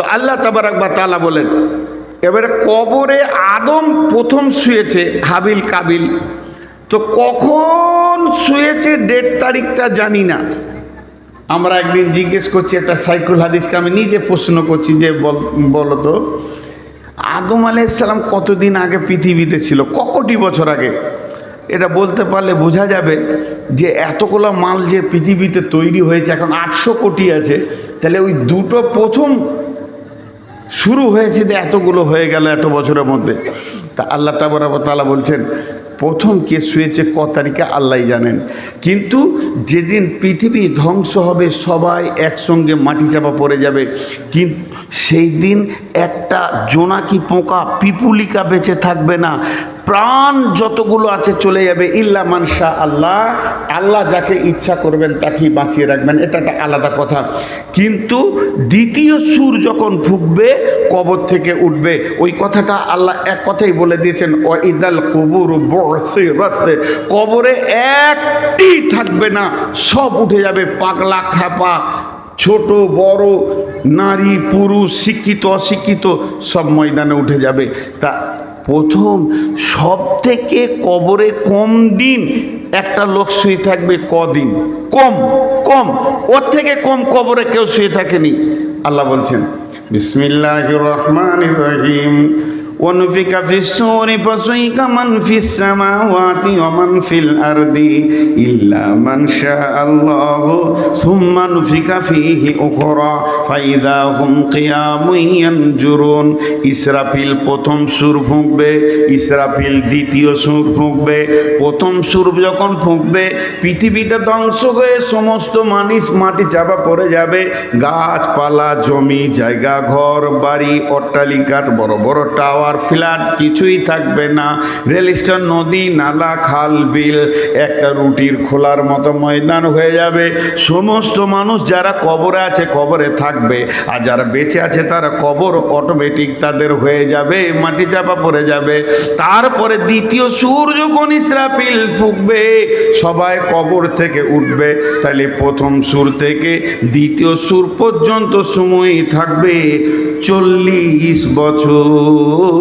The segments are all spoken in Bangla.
তো আল্লাহ তাবারাকবা তালা বলেন, এবারে কবরে আদম প্রথম শুয়েছে হাবিল কাবিল। তো কখন শুয়েছে ডেট তারিখটা জানি না। আমরা একদিন জিজ্ঞেস করছি, একটা সাইকুল হাদিসকে আমি নিজে প্রশ্ন করছি যে বল- তো, আদম আলাইসাল্লাম কতদিন আগে পৃথিবীতে ছিল? ককটি বছর আগে? এটা বলতে পারলে বোঝা যাবে যে এতগুলো মাল যে পৃথিবীতে তৈরি হয়েছে, এখন আটশো কোটি আছে, তাহলে ওই দুটো প্রথম শুরু হয়েছে যে এতগুলো হয়ে গেল এত বছরের মধ্যে। তা আল্লাহ তালা বলছেন প্রথম কে শুয়েছে ক তারিখে আল্লাহ জানেন। কিন্তু যেদিন পৃথিবী ধ্বংস হবে, সবাই একসঙ্গে মাটি চাপা পড়ে যাবে। কিন্তু সেই দিন একটা জোনাকি পোকা পিপুলিকা বেঁচে থাকবে না। প্রাণ যতগুলো আছে চলে যাবে, ইল্লা মানসা আল্লাহ। আল্লাহ যাকে ইচ্ছা করবেন তাকেই বাঁচিয়ে রাখবেন, এটা একটা আলাদা কথা। কিন্তু দ্বিতীয় সুর যখন ফুকবে কবর থেকে উঠবে। ওই কথাটা আল্লাহ এক কথাই বলে দিয়েছেন ও ইদাল কবুর কবরে একটি থাকবে না, সব উঠে যাবে পাগলা খাপা ছোট, বড়, নারী, পুরুষ, শিক্ষিত, অশিক্ষিত, সব ময়দানে উঠে যাবে। তা প্রথম সব থেকে কবরে কম দিন একটা লোক শুয়ে থাকবে কদিন? কম কম। ওর থেকে কম কবরে কেউ শুয়ে থাকেনি। আল্লাহ বলছেন বিসমিল্লাহ রহমান রহিম। ونفك في السور فصيق من في السماوات ومن في الأرض إلا من شاء الله ثم نفك فيه أخرى فإذا هم قيام ينجرون ইসরাফিল প্রথম সুর ফুঁকবে ইসরাফিল দ্বিতীয় সুর ফুঁকবে প্রথম সুর যখন ফুঁকবে পৃথিবীটা ধ্বংস হয়ে সমস্ত মানুষ মাটি চাপা পড়ে যাবে গাছপালা জমি জায়গা ঘর বাড়ি অট্টালিকার বড় বড় টাওয়ার ফ্ল্যাট কিছুই থাকবে না। রেল স্টেশন, নদী, নালা, খাল, বিল, একটা রুটির খোলার মতো ময়দান হয়ে যাবে। সমস্ত মানুষ যারা কবরে আছে, কবরে থাকবে। আর যারা বেঁচে আছে, তারা কবর অটোমেটিক তাদের হয়ে যাবে, মাটি চাপা পড়ে যাবে। তারপরে দ্বিতীয় সুর যখন ইসরাফিল ফুকবে। সবাই কবর থেকে উঠবে। তাহলে প্রথম সুর থেকে দ্বিতীয় সুর পর্যন্ত সময় থাকবে চল্লিশ বছর।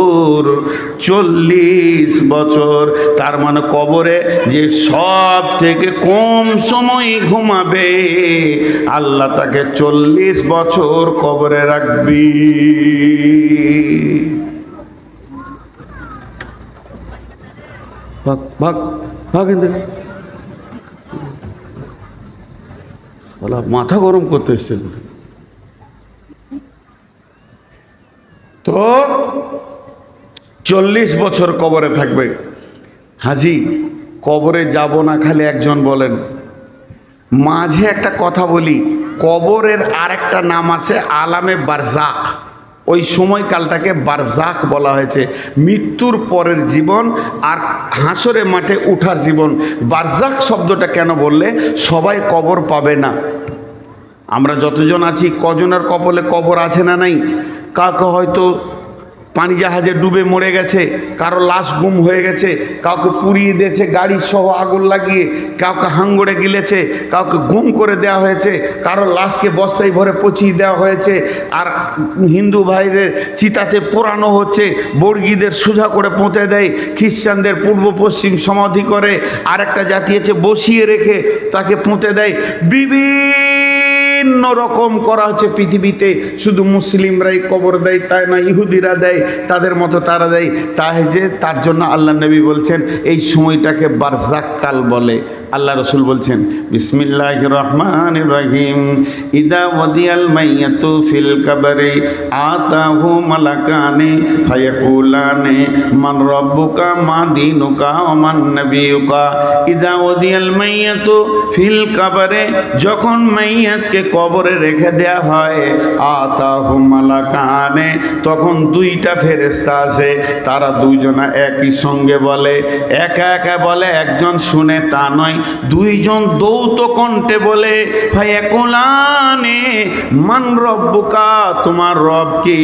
চল্লিশ বছর। তার মানে কবরে যে সব থেকে কম সময় ঘুমাবে, আল্লাহ তাকে চল্লিশ বছর কবরে রাখবি। মাথা গরম করতে এসেছিল তো চল্লিশ বছর কবরে থাকবে। হাজি, কবরে যাব না খালি একজন বলেন। মাঝে একটা কথা বলি, কবরের আরেকটা নাম আছে আলামে বারজাক। ওই সময়কালটাকে বারজাক বলা হয়েছে। মৃত্যুর পরের জীবন আর হাসরে মাঠে উঠার জীবন। বারজাক শব্দটা কেন বললে? সবাই কবর পাবে না। আমরা যতজন আছি, কজনের কবলে কবর আছে না নাই? কাউকে হয়তো পানি জাহাজে ডুবে মরে গেছে, কারও লাশ গুম হয়ে গেছে, কাউকে পুড়িয়ে দিয়েছে, গাড়ি সহ আগুন লাগিয়ে, কাউকে হাঙ্গড়ে গিলেছে, কাউকে গুম করে দেওয়া হয়েছে, কারও লাশকে বস্তায় ভরে পচিয়ে দেওয়া হয়েছে, আর হিন্দু ভাইদের চিতাতে পোড়ানো হচ্ছে, বর্গীদের সুধা করে পুঁতে দেয়, খ্রিস্টানদের পূর্ব পশ্চিম সমাধি করে আর একটা জাতি আছে বসিয়ে রেখে তাকে পুঁতে দেয়। বিভিন্ন রকম করা হচ্ছে পৃথিবীতে। শুধু মুসলিমরাই কবর দেয়, তাই না? ইহুদিরা দেয়, তাদের মতো তারা দেয়। তাই যে তার জন্য আল্লাহ নবী বলছেন, এই সময়টাকে বারজাক্কাল বলে। আল্লাহ রসুল বলছেন বিসমিল্লাহ রহমান রহিম, ইদা ওয়াদিয়াল মাইয়াতু ফিল কাবারে, আতাহু মালাকানে, ফায়াকুলানে, মান রব্বুকা, মা দিনুকা মান নবিয়ুকা। ইদা ওয়াদিয়াল মাইয়াতু ফিল কাবারে, যখন মাইয়াতকে কবরে রেখে দেয়া হয়, আতাহু মালাকানে, তখন দুইটা ফেরেশতা আছে, তারা দুইজনা একই সঙ্গে বলে, একা একা বলে, একজন শুনে তা নয় দুইজন দৌত কণ্ঠে বলে ভাই একলানে মান রব্বুকা, তোমার রব কি?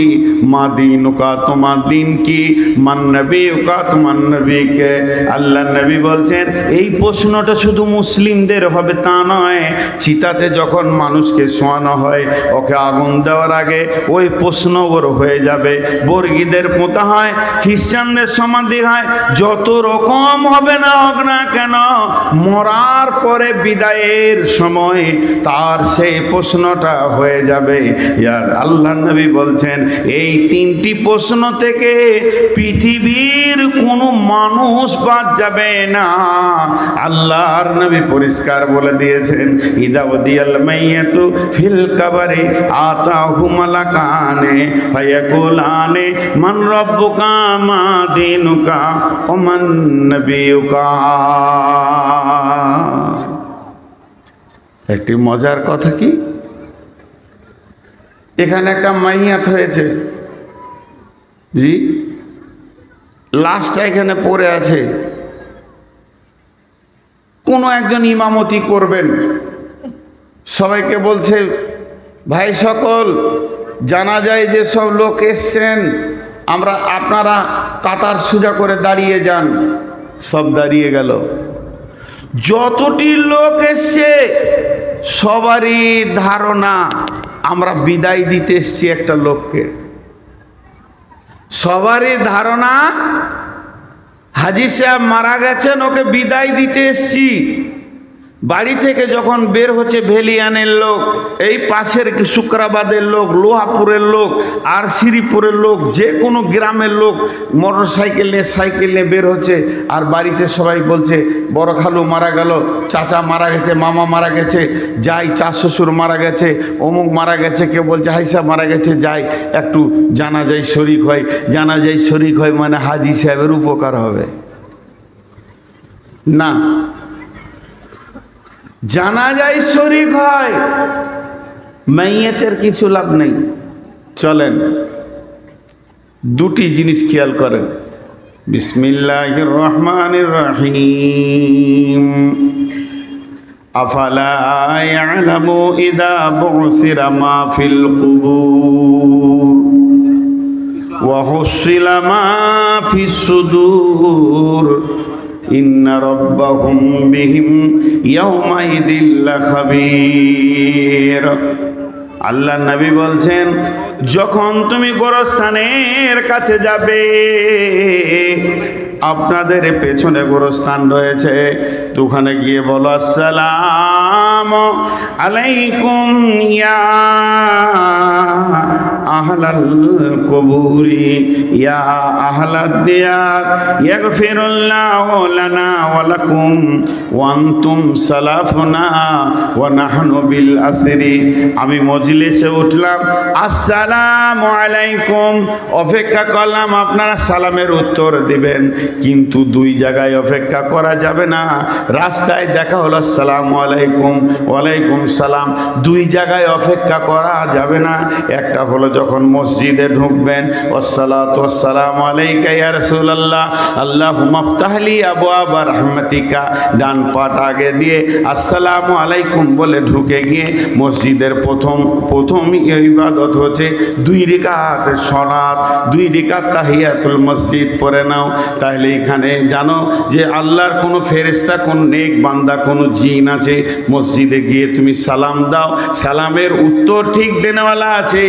মা দিনুকা, তোমার দিন কি? মান নবীকা তোমার নবীকে আল্লাহ নবী বলছেন, এই প্রশ্নটা শুধু মুসলিমদের হবে তা নয়। চিতাতে যখন মানুষকে শোয়ানো হয়, ওকে আগুন দেওয়ার আগে ওই প্রশ্ন ওর হয়ে যাবে। বর্গীদের পোতা হয়, খ্রিস্টানদের সমাধি হয়, যত রকম হবে না হোক না কেন মরার পরে বিদায়ের সময় তার সেই প্রশ্নটা হয়ে যাবে। ইয়ার আল্লাহ নবী বলছেন, এই তিনটি প্রশ্ন থেকে পৃথিবীর কোনো মানুষ বাদ যাবে না। আল্লাহর নবী পরিষ্কার বলে দিয়েছেন ইদাউদিয়াল মাইয়াতু ফিল কাবারে আতাহু মালাকানে ফায়াকুলানে, মান রব্বুকা মা দিনুকা ওয়া মান নবিয়ুকা। একটি মজার কথা কি? এখানে একটা মাইয়াত হয়েছে। জি? লাশটা এখানে পড়ে আছে। কোনো একজন ইমামতি করবেন। সবাইকে বলছে, ভাই সকল, জানা যায় যে সব লোক এসছেন। আমরা, আপনারা কাতার সোজা করে দাঁড়িয়ে যান। সব দাঁড়িয়ে গেল। যতটি লোক এসছে, সবারই ধারণা, আমরা বিদায় দিতে এসছি একটা লোককে। সবারই ধারণা, হাজি সাহেব মারা গেছেন, ওকে বিদায় দিতে এসছি। বাড়ি থেকে যখন বের হচ্ছে ভেলিয়ানের লোক, এই পাশের শুক্রাবাদের লোক, লোহাপুরের লোক, আর শ্রীপুরের লোক, যে কোনো গ্রামের লোক মোটর সাইকেল নিয়ে সাইকেল নিয়ে বের হচ্ছে, আর বাড়িতে সবাই বলছে, বড় খালু মারা গেল, চাচা মারা গেছে, মামা মারা গেছে, যাই, চা শ্বশুর মারা গেছে, অমুক মারা গেছে, কেউ বলছে হাইসা মারা গেছে, যাই, একটু জানা যায় শরিক হয়। জানা যায় শরিক হয় মানে হাজি সাহেবের উপকার হবে। না জানাজাই শরিক হয়। মাইয়াতের কিছু লাভ নেই। চলেন, দুটি জিনিস খেয়াল করেন। বিসমিল্লাহ রহমানের রাহিম আফালা ইয়ালামু ইদা বুসিরা মা ফিল কুবুর। ওয়া হুসিলা إن ربهم بهم يومئذ لخبير আল্লাহ নবী বলছেন যখন তুমি গোরস্থানের কাছে যাবে আপনাদের পেছনে গোরস্থান রয়েছে তো ওখানে গিয়ে বলো আসসালাম আলাইকুম ইয়া আহলাল কবুরি, ইয়া আহলাদ দিয়ার, ইয়াগফিরুল্লাহু লানা ওয়া লাকুম ওয়া আনতুম সালাফুনা ওয়া নাহনু বিল আসরি। আমি মজলিসে উঠলাম, আসসালামু আলাইকুম। অপেক্ষা করলাম আপনারা সালামের উত্তর দিবেন, কিন্তু দুই জায়গায় অপেক্ষা করা যাবে না। রাস্তায় দেখা হলো, আসসালামু আলাইকুম ওয়ালাইকুম সালাম। দুই জায়গায় অপেক্ষা করা যাবে না, একটা হলো যখন মসজিদে ঢুকবেন ওসালাত ওসালাম আলাইকা ইয়া রাসূলুল্লাহ আল্লাহু মাফতাহলি আবওয়াব ডান পাট আগে দিয়ে আসসালামু আলাইকুম বলে ঢুকে গিয়ে মসজিদের প্রথম প্রথম ইবাদত হচ্ছে দুই রিকাত সলাত দুই রিকাত তাহিয়াতুল মসজিদ পড়ে নাও। তাহলে এখানে জানো যে আল্লাহর কোনো ফেরেস্তা কোন নেক বান্দা, কোনো জিন আছে, মসজিদে গিয়ে তুমি সালাম দাও। সালামের উত্তর ঠিক দেনেওয়ালা আছে।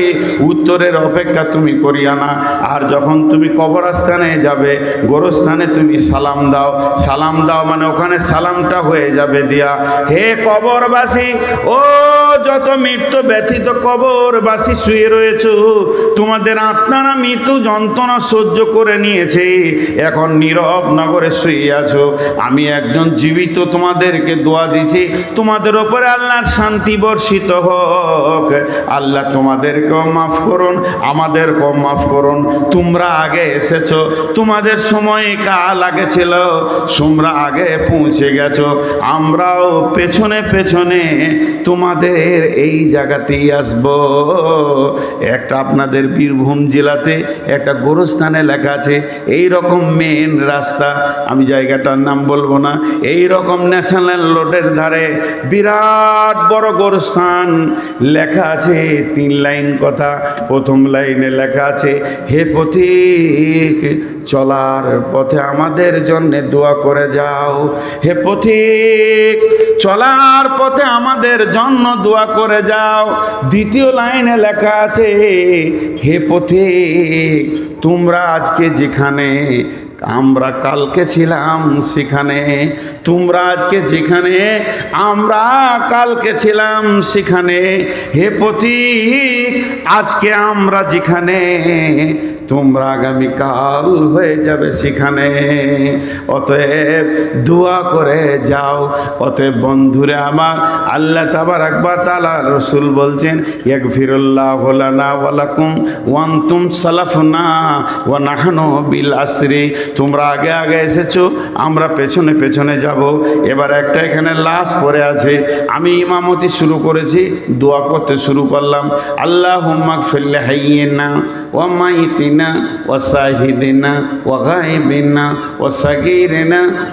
উত্তরের অপেক্ষা তুমি করিয়া না। আর যখন তুমি কবরস্থানে যাবে, গোরস্থানে তুমি সালাম দাও। সালাম দাও মানে ওখানে সালামটা হয়ে যাবে দিয়া। হে কবরবাসী, ও যত মৃত্যু ব্যথিত কবরবাসী শুয়ে রয়েছ, তোমাদের আত্মারা মৃত্যু যন্ত্রণা সহ্য করে নিয়েছে। এখন নীরব নগরে শুয়ে আছো। আমি একজন জীবিত তোমাদেরকে দোয়া দিছি। তোমাদের ওপরে আল্লাহর শান্তি বর্ষিত হোক। আল্লাহ তোমাদেরকেও মাফ করুন, আমাদের কম মাফ করুন। তোমরা আগে এসেছ, তোমাদের সময় কাল আগে ছিল, তোমরা আগে পৌঁছে গেছ। আমরাও পেছনে পেছনে তোমাদের এই জায়গাতেই আসব। একটা আপনাদের বীরভূম জেলাতে, একটা গোরস্থানে লেখা আছে এই রকম মেন রাস্তা। আমি জায়গাটার নাম বলব না। এই রকম ন্যাশনাল রোডের ধারে বিরাট বড় গোরস্থান। লেখা আছে তিন লাইন কথা। প্রথম লাইনে লেখা আছে, হে পথিক, চলার পথে আমাদের জন্যে দোয়া করে যাও। হে পথিক, চলার পথে আমাদের জন্য দোয়া করে যাও। দ্বিতীয় লাইনে লেখা আছে, হে পথিক, তোমরা আজকে যেখানে আমরা কালকে ছিলাম সেখানে, তোমরা আজকে যেখানে, আমরা কালকে ছিলাম সেখানে। হে পতি, আজকে আমরা যেখানে তোমরা আগামীকাল হয়ে যাবে সেখানে। অতএব দোয়া করে যাও। অতএব বন্ধুরে আমার, আল্লাহ তাবার আকবার তালা রসুল বলছেন এক ফিরুল্লাহ হলানা ওয়ালাকুম ওয়ান্তুম সালাফনা ওয়া নাহানো বিল আসরি। তোমরা আগে আগে এসেছ, আমরা পেছনে পেছনে যাব। এবার একটা এখানে লাশ পড়ে আছে। আমি ইমামতি শুরু করেছি, দোয়া করতে শুরু করলাম। আল্লাহ হুম্মাক ফেললে হাইয়ে না ও মাইতিনা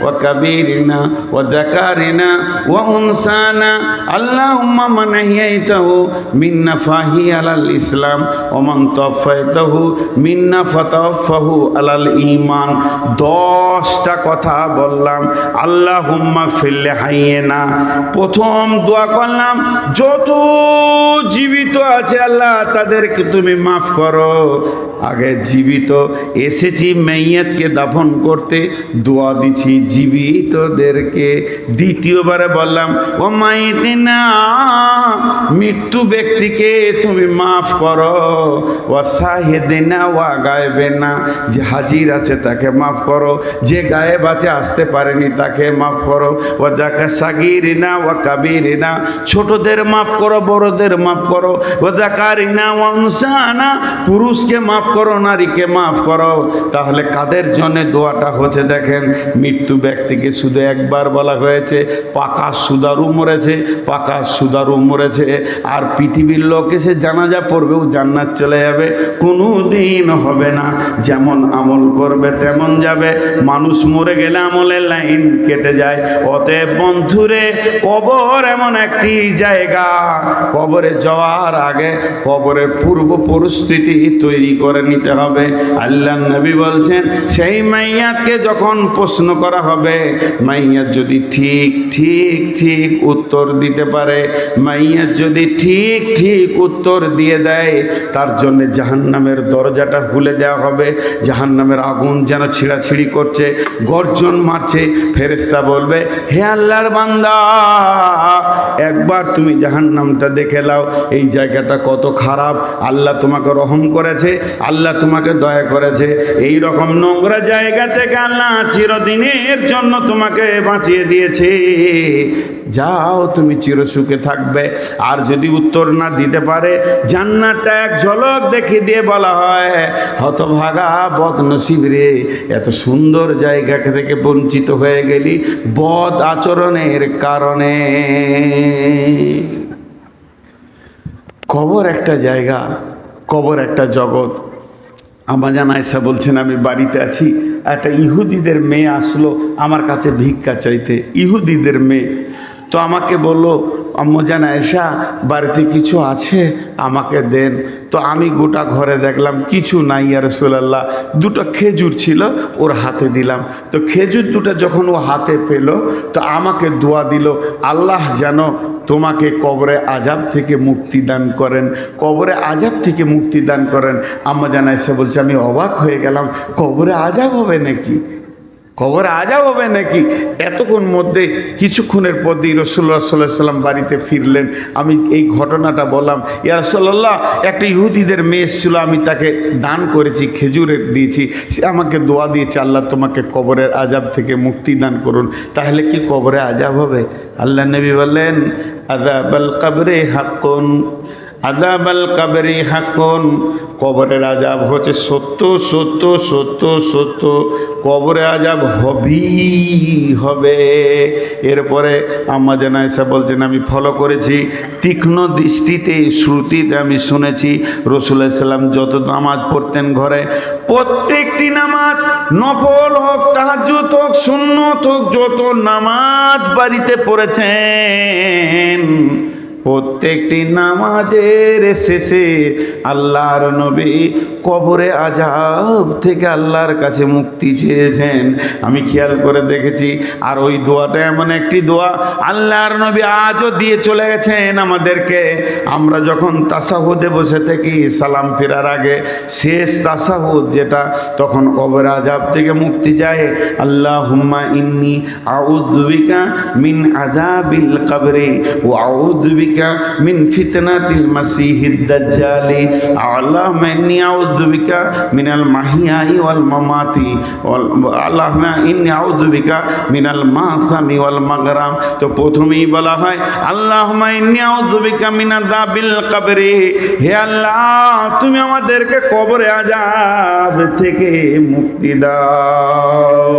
ও কবিরিনা ও দাকারিনা ও উনসানা আল্লাহ হুম্মা মানাহিয়াইতাহু মিন্না ফাহি আলাল ইসলাম ও মান তফাইতাহু মিন্না ফতাফাহু আলাল ইমান দশটা কথা বললাম। আল্লাহ হুম্মা ফিরলে হাইয়ে না প্রথম দোয়া করলাম, যত জীবিত আছে আল্লাহ তাদেরকে তুমি মাফ করো। আগে জীবিত। এসেছি মেয়াতকে দাফন করতে। দোয়া দিছি জীবিতদেরকে। দ্বিতীয়বারে বললাম, ও মাইতে না মৃত্যু ব্যক্তিকে তুমি মাফ করো। ও সাহেদে না ও গায়েবে না যে হাজির আছে তাকে মাফ করো। যে গায়েব আছে আসতে পারেনি তাকে মাফ করো। ও যাকে সাগির না ও কাবির না ছোটদের মাফ করো, বড়দের মাফ করো। ও জাকারি না ও পুরুষকে মাফ করো নারীকে মাফ করো তাহলে কাদের জন্য দোয়াটা হচ্ছে দেখেন, মৃত্যু ব্যক্তিকে শুধু একবার বলা হয়েছে, পাকা সুদারু মরেছে, পাকা সুদারু মরেছে, আর পৃথিবীর লোক এসে জানাজা পড়বেও জান্নাত চলে যাবে কোনো দিন হবে না, যেমন আমল করবে তেমন যাবে, মানুষ মরে গেলে আমলের লাইন কেটে যায়, অতএব বন্ধুরে, কবর এমন একটি জায়গা, কবরে যাওয়ার আগে কবরের পূর্ব পরিস্থিতি তৈরি করে নিতে হবে। আল্লাহ নবী বলছেন, সেই মাইয়াতকে যখন প্রশ্ন করা হবে, মাইয়াত যদি ঠিক ঠিক ঠিক উত্তর দিতে পারে, মাইয়াত যদি ঠিক ঠিক উত্তর দিয়ে দেয়, তার জন্য জাহান্নামের দরজাটা খুলে দেওয়া হবে। জাহান্নামের আগুন যেন ছিঁড়াছিঁড়ি করছে, গর্জন মারছে। ফেরেস্তা বলবে, হে আল্লাহর বান্দা, একবার তুমি জাহান্নামটা দেখে লাও এই জায়গাটা কত খারাপ। আল্লাহ তোমাকে রহম করেছে। আল্লাহ তোমাকে দয়া করেছে। এই রকম নোংরা জায়গা থেকে আল্লাহ চিরদিনের জন্য তোমাকে বাঁচিয়ে দিয়েছে। যাও, তুমি চিরসুখে থাকবে। আর যদি উত্তর না দিতে পারে, জান্নাতটা এক ঝলক দেখে দিয়ে বলা হয়, হতভাগা বদনসিব রে, এত সুন্দর জায়গা থেকে বঞ্চিত হয়ে গেলি বদ আচরণের কারণে। কবর একটা জায়গা, কবর একটা জগৎ। আমাজান আয়সা বলছেন, আমি বাড়িতে আছি। একটা ইহুদিদের মেয়ে আসলো আমার কাছে ভিক্ষা চাইতে। ইহুদিদের মেয়ে। তো আমাকে বলল আম্মজান আয়সা বাড়িতে কিছু আছে? আমাকে দেন। তো আমি গোটা ঘরে দেখলাম, কিছু নাই আর রসুলাল্লাহ। দুটো খেজুর ছিল, ওর হাতে দিলাম। তো খেজুর দুটো যখন ও হাতে পেল, তো আমাকে দোয়া দিল, আল্লাহ যেন তোমাকে কবরে আজাব থেকে মুক্তি দান করেন। কবরে আজাব থেকে মুক্তি দান করেন। আম্মা এসে বলছে, আমি অবাক হয়ে গেলাম, কবরে আজাব হবে নাকি? কবরে আজাব হবে নাকি? এতক্ষণ মধ্যে কিছুক্ষণের পরই রসুল্লাহ সাল্লাহ সাল্লাম বাড়িতে ফিরলেন। আমি এই ঘটনাটা বললাম, ইয়া একটা ইহুদিদের মেয়ে এসেছিল, আমি তাকে দান করেছি, খেজুরের দিয়েছি। সে আমাকে দোয়া দিয়েছে, আল্লাহ তোমাকে কবরের আজাব থেকে মুক্তি দান করুন। তাহলে কি কবরে আজাব হবে? আল্লাহ নবী বললেন আজাব আল কবরে হাক্কুন। আদাবাল কাবেরি হাকুন কবরের আজাব হচ্ছে সত্য সত্য সত্য সত্য। কবরে আজাব হবেই হবে। এরপরে আম্মা জানা এসে বলছেন, আমি ফলো করেছি। তীক্ষ্ণ দৃষ্টিতে, শ্রুতিতে আমি শুনেছি রসুল্লাহ সাল্লাম যত নামাজ পড়তেন ঘরে, প্রত্যেকটি নামাজ নফল হোক তাহাজুত হোক, সুন্নত হোক, যত নামাজ বাড়িতে পড়েছেন প্রত্যেকটি নামাজের শেষে আল্লাহর নবী কবরে আজাব থেকে আল্লাহর কাছে মুক্তি চেয়েছেন। আমি খেয়াল করে দেখেছি, আর ওই দোয়াটা এমন একটি দোয়া, আল্লাহর নবী আজও দিয়ে চলে গেছেন আমাদেরকে। আমরা যখন তাসাহুদে বসে থাকি, সালাম ফেরার আগে শেষ তাসাহুদ যেটা, তখন কবর আজাব থেকে মুক্তি যায় আল্লাহ হুম্মা ইন্নি আউদ্দিকা মিন আদাবিল কবরে ও আউদ্দিকা মিন ফিতনাতিল মাসিহিদ দাজ্জালি। আল্লাহুম্মা ইন্নি আউদ্দিকা মিনাল মাহিয়াই ওয়াল মামাতি আল্লাহুম্মা ইন্নি আউদ্দিকা মিনাল মাসামি ওয়াল মাগরাম। তো প্রথমেই বলা হয়, আল্লাহুম্মা ইন্নি আউদ্দিকা মিন আদাবিল কবরে। হে আল্লাহ, তুমি আমাদেরকে কবরে আজাব থেকে মুক্তি দাও।